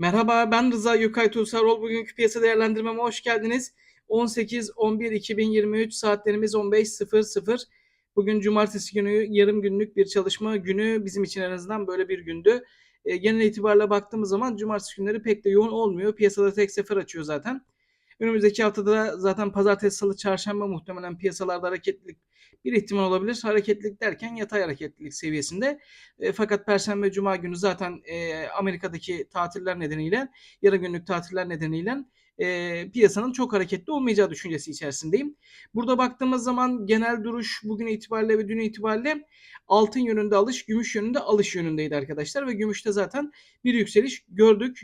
Merhaba, ben Rıza Gökay Tuğsarol. Bugünkü piyasa değerlendirmeme hoş geldiniz. 18-11-2023 saatlerimiz 15.00. Bugün cumartesi günü yarım günlük bir çalışma günü bizim için en azından böyle bir gündü. E, genel itibariyle baktığımız zaman cumartesi günleri pek de yoğun olmuyor. Piyasada tek sefer açıyor zaten. Önümüzdeki haftada zaten pazartesi, salı, çarşamba muhtemelen piyasalarda hareketlilik bir ihtimal olabilir. Hareketlilik derken yatay hareketlilik seviyesinde. E, fakat Perşembe, Cuma günü zaten e, Amerika'daki tatiller nedeniyle, yarı günlük tatiller nedeniyle e, piyasanın çok hareketli olmayacağı düşüncesi içerisindeyim. Burada baktığımız zaman genel duruş bugün itibariyle ve dün itibariyle altın yönünde alış, gümüş yönünde alış yönündeydi arkadaşlar ve gümüşte zaten bir yükseliş gördük.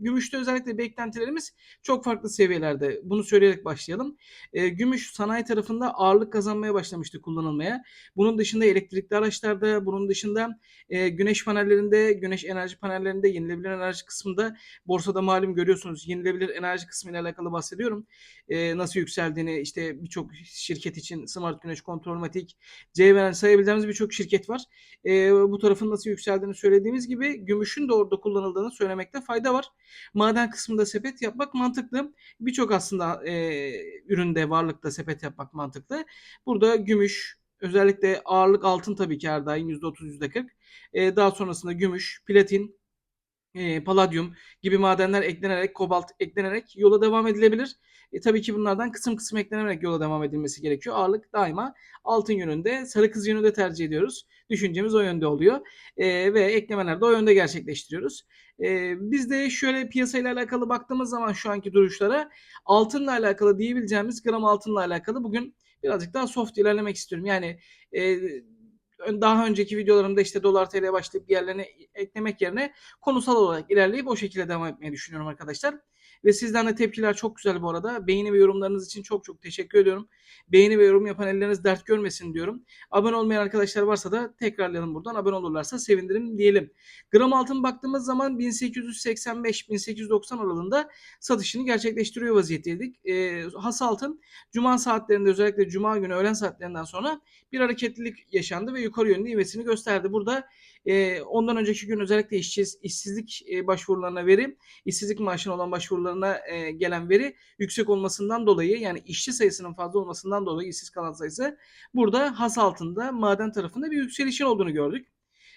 Gümüşte özellikle beklentilerimiz çok farklı seviyelerde. Bunu söyleyerek başlayalım. E, gümüş sanayi tarafında ağırlık kazanmaya başlamıştı kullanılmaya. Bunun dışında elektrikli araçlarda, bunun dışında e, güneş panellerinde, güneş enerji panellerinde, yenilebilir enerji kısmında borsada malum görüyorsunuz yenilebilir enerji kısmı ile alakalı bahsediyorum. E, nasıl yükseldiğini işte birçok şirket için Smart Güneş Kontrolmatik, CVN sayabileceğimiz birçok şirket var. E, bu tarafın nasıl yükseldiğini söylediğimiz gibi gümüşün de orada kullanıldığını söylemekte fayda var. Maden kısmında sepet yapmak mantıklı. Birçok aslında e, üründe varlıkta sepet yapmak mantıklı. Burada gümüş, özellikle ağırlık altın tabii ki her daim %30 %40. E, daha sonrasında gümüş, platin, e, paladyum gibi madenler eklenerek, kobalt eklenerek yola devam edilebilir. E, tabii ki bunlardan kısım kısım eklenerek yola devam edilmesi gerekiyor. Ağırlık daima altın yönünde, sarı kız yönünde tercih ediyoruz. Düşüncemiz o yönde oluyor. E, ve eklemeler de o yönde gerçekleştiriyoruz. E, biz de şöyle piyasayla alakalı baktığımız zaman şu anki duruşlara altınla alakalı diyebileceğimiz gram altınla alakalı bugün birazcık daha soft ilerlemek istiyorum. Yani e, daha önceki videolarımda işte dolar TL'ye başlayıp yerlerine eklemek yerine konusal olarak ilerleyip o şekilde devam etmeyi düşünüyorum arkadaşlar. Ve sizden de tepkiler çok güzel bu arada. Beğeni ve yorumlarınız için çok çok teşekkür ediyorum. Beğeni ve yorum yapan elleriniz dert görmesin diyorum. Abone olmayan arkadaşlar varsa da tekrarlayalım buradan. Abone olurlarsa sevinirim diyelim. Gram altın baktığımız zaman 1885-1890 aralığında satışını gerçekleştiriyor vaziyetteydik. E, has altın cuma saatlerinde özellikle cuma günü öğlen saatlerinden sonra bir hareketlilik yaşandı ve yukarı yönlü ivesini gösterdi. Burada e, ondan önceki gün özellikle işçi, işsizlik e, başvurularına veri, işsizlik maaşına olan başvurularına e, gelen veri yüksek olmasından dolayı yani işçi sayısının fazla olmasından dolayı işsiz kalan sayısı burada has altında maden tarafında bir yükselişin olduğunu gördük.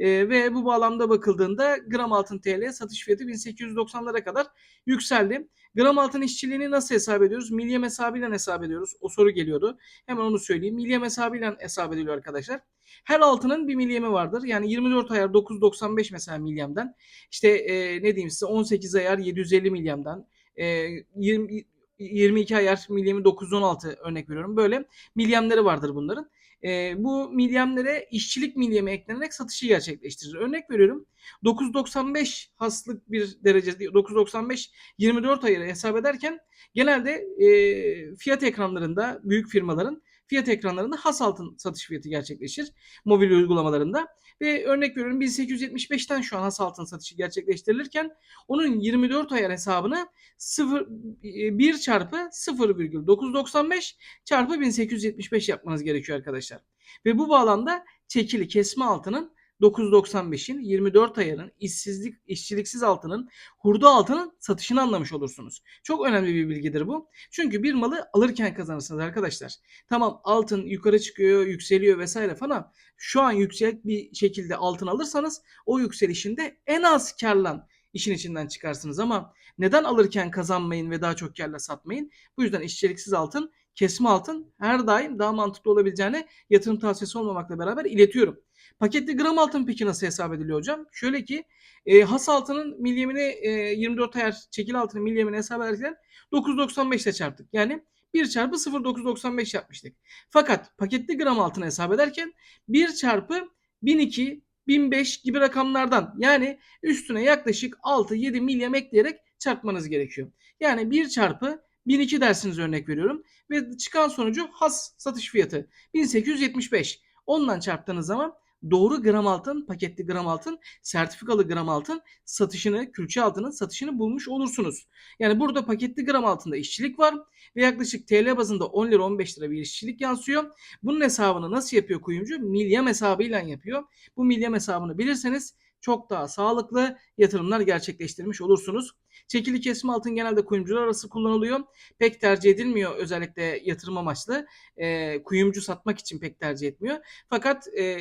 E, ve bu bağlamda bakıldığında gram altın TL satış fiyatı 1890'lara kadar yükseldi. Gram altın işçiliğini nasıl hesap ediyoruz? Milyem hesabıyla hesap ediyoruz. O soru geliyordu. Hemen onu söyleyeyim. Milyem hesabıyla hesap ediliyor arkadaşlar. Her altının bir milyemi vardır. Yani 24 ayar 995 mesela milyemden. İşte e, ne diyeyim size 18 ayar 750 milyemden. E, 20, 22 ayar milyemi 916 örnek veriyorum. Böyle milyemleri vardır bunların e, bu milyemlere işçilik milyemi eklenerek satışı gerçekleştirir. Örnek veriyorum 9.95 haslık bir derece 9.95 24 ayarı hesap ederken genelde e, fiyat ekranlarında büyük firmaların fiyat ekranlarında has altın satış fiyatı gerçekleşir mobil uygulamalarında. Ve örnek veriyorum 1875'ten şu an has altın satışı gerçekleştirilirken onun 24 ayar hesabını 0, 1 çarpı 0,995 çarpı 1875 yapmanız gerekiyor arkadaşlar. Ve bu bağlamda çekili kesme altının 9.95'in 24 ayarın işsizlik işçiliksiz altının hurda altının satışını anlamış olursunuz. Çok önemli bir bilgidir bu. Çünkü bir malı alırken kazanırsınız arkadaşlar. Tamam altın yukarı çıkıyor, yükseliyor vesaire falan. Şu an yüksek bir şekilde altın alırsanız o yükselişinde en az karlan işin içinden çıkarsınız ama neden alırken kazanmayın ve daha çok karla satmayın? Bu yüzden işçiliksiz altın, kesme altın her daim daha mantıklı olabileceğine yatırım tavsiyesi olmamakla beraber iletiyorum. Paketli gram altın peki nasıl hesap ediliyor hocam? Şöyle ki e, has altının milyemini e, 24 ayar çekil altının milyemini hesap ederken 9.95 ile çarptık. Yani 1 çarpı 0.995 yapmıştık. Fakat paketli gram altını hesap ederken 1 çarpı 1002, 1005 gibi rakamlardan yani üstüne yaklaşık 6-7 milyem ekleyerek çarpmanız gerekiyor. Yani 1 çarpı 1002 dersiniz örnek veriyorum ve çıkan sonucu has satış fiyatı 1875. Ondan çarptığınız zaman doğru gram altın, paketli gram altın, sertifikalı gram altın satışını, külçe altının satışını bulmuş olursunuz. Yani burada paketli gram altında işçilik var ve yaklaşık TL bazında 10 lira 15 lira bir işçilik yansıyor. Bunun hesabını nasıl yapıyor kuyumcu? Milyem hesabıyla yapıyor. Bu milyem hesabını bilirseniz çok daha sağlıklı yatırımlar gerçekleştirmiş olursunuz. Çekili kesme altın genelde kuyumcular arası kullanılıyor. Pek tercih edilmiyor özellikle yatırım amaçlı. E, kuyumcu satmak için pek tercih etmiyor. Fakat e,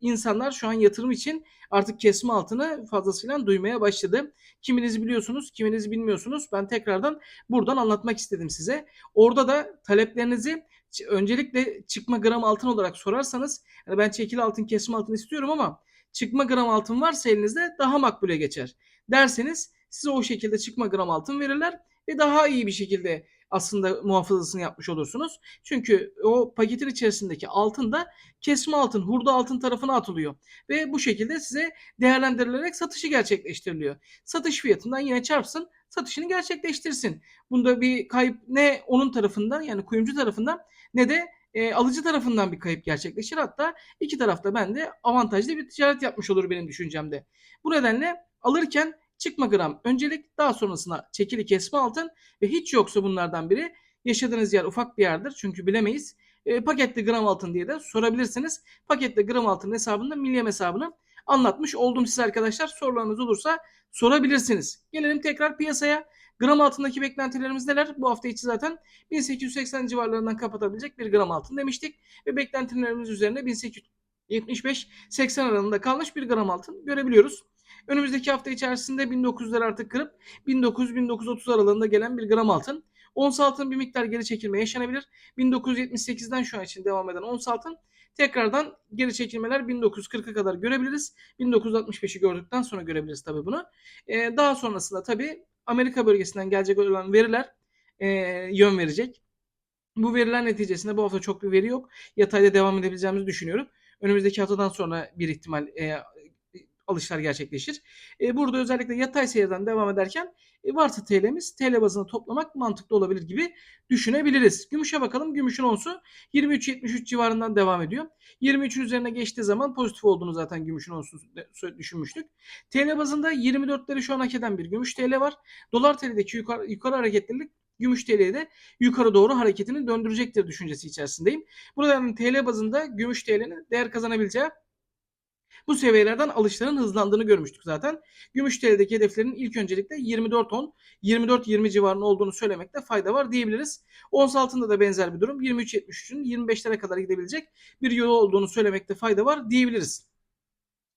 insanlar şu an yatırım için artık kesme altını fazlasıyla duymaya başladı. Kiminiz biliyorsunuz, kiminiz bilmiyorsunuz. Ben tekrardan buradan anlatmak istedim size. Orada da taleplerinizi öncelikle çıkma gram altın olarak sorarsanız yani ben çekili altın kesme altın istiyorum ama çıkma gram altın varsa elinizde daha makbule geçer derseniz size o şekilde çıkma gram altın verirler ve daha iyi bir şekilde aslında muhafazasını yapmış olursunuz. Çünkü o paketin içerisindeki altın da kesme altın, hurda altın tarafına atılıyor. Ve bu şekilde size değerlendirilerek satışı gerçekleştiriliyor. Satış fiyatından yine çarpsın, satışını gerçekleştirsin. Bunda bir kayıp ne onun tarafından yani kuyumcu tarafından ne de e, alıcı tarafından bir kayıp gerçekleşir. Hatta iki tarafta ben de avantajlı bir ticaret yapmış olur benim düşüncemde. Bu nedenle alırken çıkma gram öncelik daha sonrasına çekili kesme altın ve hiç yoksa bunlardan biri yaşadığınız yer ufak bir yerdir çünkü bilemeyiz. E, paketli gram altın diye de sorabilirsiniz. Paketli gram altın hesabında milyem hesabını anlatmış oldum size arkadaşlar. Sorularınız olursa sorabilirsiniz. Gelelim tekrar piyasaya. Gram altındaki beklentilerimiz neler? Bu hafta içi zaten 1880 civarlarından kapatabilecek bir gram altın demiştik. Ve beklentilerimiz üzerine 1875-80 aralığında kalmış bir gram altın görebiliyoruz. Önümüzdeki hafta içerisinde 1900'ler artık kırıp 1900-1930 aralığında gelen bir gram altın. Ons altın bir miktar geri çekilme yaşanabilir. 1978'den şu an için devam eden ons altın tekrardan geri çekilmeler 1940'a kadar görebiliriz. 1965'i gördükten sonra görebiliriz tabii bunu. Ee, daha sonrasında tabii Amerika bölgesinden gelecek olan veriler e, yön verecek. Bu veriler neticesinde bu hafta çok bir veri yok. Yatayda devam edebileceğimizi düşünüyorum. Önümüzdeki haftadan sonra bir ihtimal e, alışlar gerçekleşir. E, burada özellikle yatay seyreden devam ederken e, varsa TL'miz TL bazında toplamak mantıklı olabilir gibi düşünebiliriz. Gümüşe bakalım. Gümüşün onsu 23.73 civarından devam ediyor. 23'ün üzerine geçtiği zaman pozitif olduğunu zaten gümüşün onsunu düşünmüştük. TL bazında 24'leri şu an hak eden bir gümüş TL var. Dolar TL'deki yukarı, yukarı hareketlilik gümüş TL'ye de yukarı doğru hareketini döndürecektir düşüncesi içerisindeyim. Burada yani TL bazında gümüş TL'nin değer kazanabileceği bu seviyelerden alışların hızlandığını görmüştük zaten. Gümüş hedeflerin ilk öncelikle 24 on, 24-20 civarında olduğunu söylemekte fayda var diyebiliriz. Ons altında da benzer bir durum. 23.73'ün 25'lere kadar gidebilecek bir yolu olduğunu söylemekte fayda var diyebiliriz.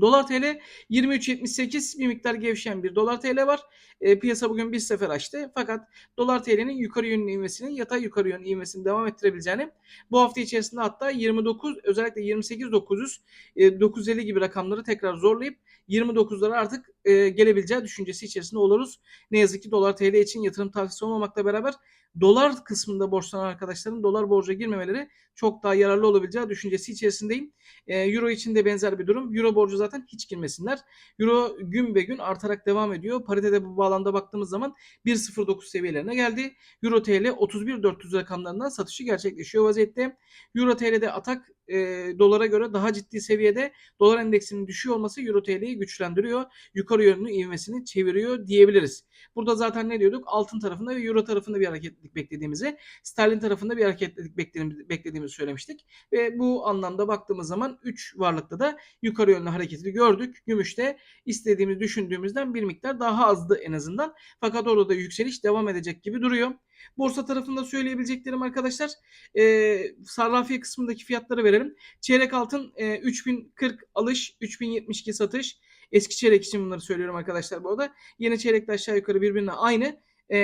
Dolar TL 23.78 bir miktar gevşeyen bir dolar TL var. E, piyasa bugün bir sefer açtı. Fakat dolar TL'nin yukarı yönlü ivmesini yatay yukarı yönlü ivmesini devam ettirebileceğini bu hafta içerisinde hatta 29 özellikle 28 900 e, 950 gibi rakamları tekrar zorlayıp 29'lara artık e, gelebileceği düşüncesi içerisinde oluruz. Ne yazık ki dolar TL için yatırım tavsiyesi olmamakla beraber dolar kısmında borçlanan arkadaşların dolar borca girmemeleri çok daha yararlı olabileceği düşüncesi içerisindeyim. E, Euro için de benzer bir durum. Euro borcu zaten hiç girmesinler. Euro gün be gün artarak devam ediyor. Paritede bu bağlamda baktığımız zaman 1.09 seviyelerine geldi. Euro TL 31.400 rakamlarından satışı gerçekleşiyor vaziyette. Euro TL'de atak e, dolara göre daha ciddi seviyede dolar endeksinin düşüyor olması Euro TL'yi güçlendiriyor. Yukarı yönlü ivmesini çeviriyor diyebiliriz. Burada zaten ne diyorduk? Altın tarafında ve Euro tarafında bir hareketlilik beklediğimizi, sterlin tarafında bir hareketlilik beklediğimizi söylemiştik. Ve bu anlamda baktığımız zaman 3 varlıkta da yukarı yönlü hareketi gördük. Gümüşte istediğimiz düşündüğümüzden bir miktar daha azdı en azından. Fakat orada da yükseliş devam edecek gibi duruyor. Borsa tarafında söyleyebileceklerim arkadaşlar. E, sarrafiye kısmındaki fiyatları verelim. Çeyrek altın e, 3040 alış, 3072 satış. Eski çeyrek için bunları söylüyorum arkadaşlar bu arada. Yeni çeyrek de aşağı yukarı birbirine aynı. Ee,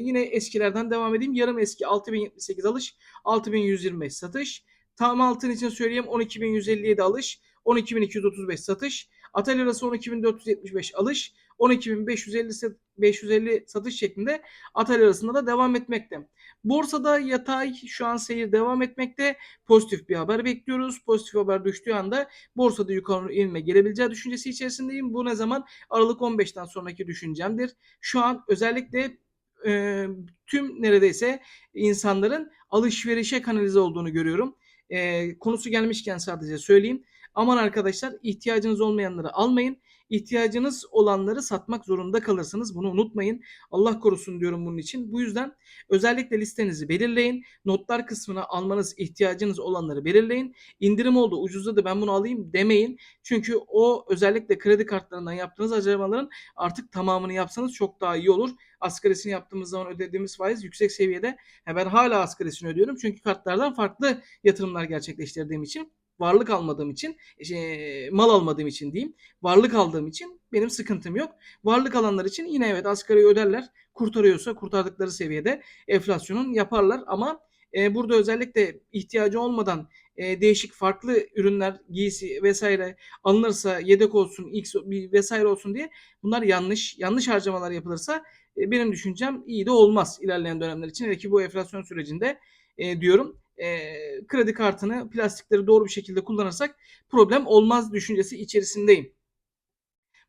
yine eskilerden devam edeyim. Yarım eski 6078 alış, 6125 satış. Tam altın için söyleyeyim 12157 alış, 12235 satış. Atel arası 12475 alış, 12550 550 satış şeklinde Atel arasında da devam etmekte. Borsada yatay şu an seyir devam etmekte. Pozitif bir haber bekliyoruz. Pozitif haber düştüğü anda borsada yukarı inme gelebileceği düşüncesi içerisindeyim. Bu ne zaman? Aralık 15'ten sonraki düşüncemdir. Şu an özellikle e, tüm neredeyse insanların alışverişe kanalize olduğunu görüyorum. E, konusu gelmişken sadece söyleyeyim. Aman arkadaşlar ihtiyacınız olmayanları almayın. İhtiyacınız olanları satmak zorunda kalırsınız. Bunu unutmayın. Allah korusun diyorum bunun için. Bu yüzden özellikle listenizi belirleyin. Notlar kısmına almanız ihtiyacınız olanları belirleyin. İndirim oldu ucuzladı ben bunu alayım demeyin. Çünkü o özellikle kredi kartlarından yaptığınız harcamaların artık tamamını yapsanız çok daha iyi olur. Asgarisini yaptığımız zaman ödediğimiz faiz yüksek seviyede. Ha, ben hala asgarisini ödüyorum. Çünkü kartlardan farklı yatırımlar gerçekleştirdiğim için varlık almadığım için, şey, mal almadığım için diyeyim. Varlık aldığım için benim sıkıntım yok. Varlık alanlar için yine evet asgari öderler. Kurtarıyorsa kurtardıkları seviyede enflasyonun yaparlar ama e, burada özellikle ihtiyacı olmadan e, değişik farklı ürünler, giysi vesaire alınırsa yedek olsun, X vesaire olsun diye bunlar yanlış. Yanlış harcamalar yapılırsa e, benim düşüncem iyi de olmaz ilerleyen dönemler için. Hele ki bu enflasyon sürecinde e, diyorum e, kredi kartını, plastikleri doğru bir şekilde kullanırsak problem olmaz düşüncesi içerisindeyim.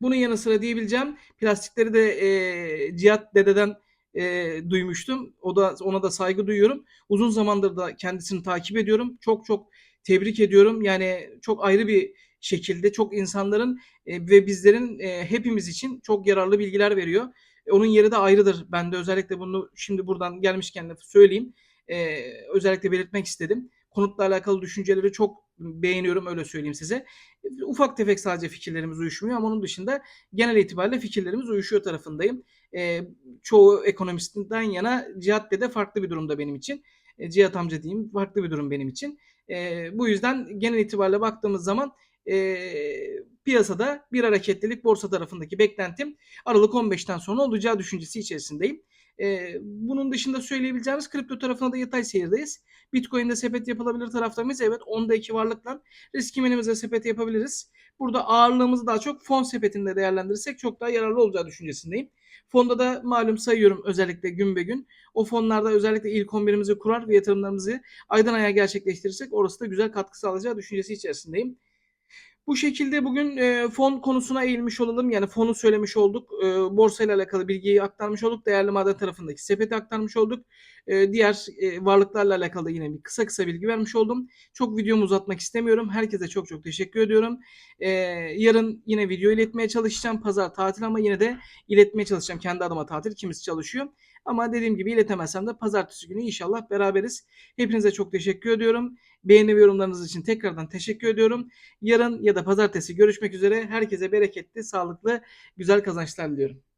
Bunun yanı sıra diyebileceğim plastikleri de e, Cihat dededen e, duymuştum. O da ona da saygı duyuyorum. Uzun zamandır da kendisini takip ediyorum. Çok çok tebrik ediyorum. Yani çok ayrı bir şekilde çok insanların e, ve bizlerin e, hepimiz için çok yararlı bilgiler veriyor. E, onun yeri de ayrıdır. Ben de özellikle bunu şimdi buradan gelmişken de söyleyeyim. E, özellikle belirtmek istedim. Konutla alakalı düşünceleri çok beğeniyorum öyle söyleyeyim size. Ufak tefek sadece fikirlerimiz uyuşmuyor ama onun dışında genel itibariyle fikirlerimiz uyuşuyor tarafındayım. E, çoğu ekonomistten yana Cihat Dede farklı bir durumda benim için. E, Cihat amca diyeyim farklı bir durum benim için. E, bu yüzden genel itibariyle baktığımız zaman e, piyasada bir hareketlilik borsa tarafındaki beklentim Aralık 15'ten sonra olacağı düşüncesi içerisindeyim. Bunun dışında söyleyebileceğimiz kripto tarafına da yatay seyirdeyiz. Bitcoin'de sepet yapılabilir tarafta? Evet. Onda iki varlıkla risk minimize sepet yapabiliriz. Burada ağırlığımızı daha çok fon sepetinde değerlendirirsek çok daha yararlı olacağı düşüncesindeyim. Fonda da malum sayıyorum özellikle gün be gün. O fonlarda özellikle ilk 11'imizi kurar ve yatırımlarımızı aydan aya gerçekleştirirsek orası da güzel katkı sağlayacağı düşüncesi içerisindeyim. Bu şekilde bugün e, fon konusuna eğilmiş olalım. Yani fonu söylemiş olduk. E, borsa ile alakalı bilgiyi aktarmış olduk. Değerli maden tarafındaki sepeti aktarmış olduk. E, diğer e, varlıklarla alakalı yine bir kısa kısa bilgi vermiş oldum. Çok videomu uzatmak istemiyorum. Herkese çok çok teşekkür ediyorum. E, yarın yine video iletmeye çalışacağım. Pazar tatil ama yine de iletmeye çalışacağım. Kendi adıma tatil. Kimisi çalışıyor. Ama dediğim gibi iletemezsem de pazartesi günü inşallah beraberiz. Hepinize çok teşekkür ediyorum. Beğeni ve yorumlarınız için tekrardan teşekkür ediyorum. Yarın ya da pazartesi görüşmek üzere. Herkese bereketli, sağlıklı, güzel kazançlar diliyorum.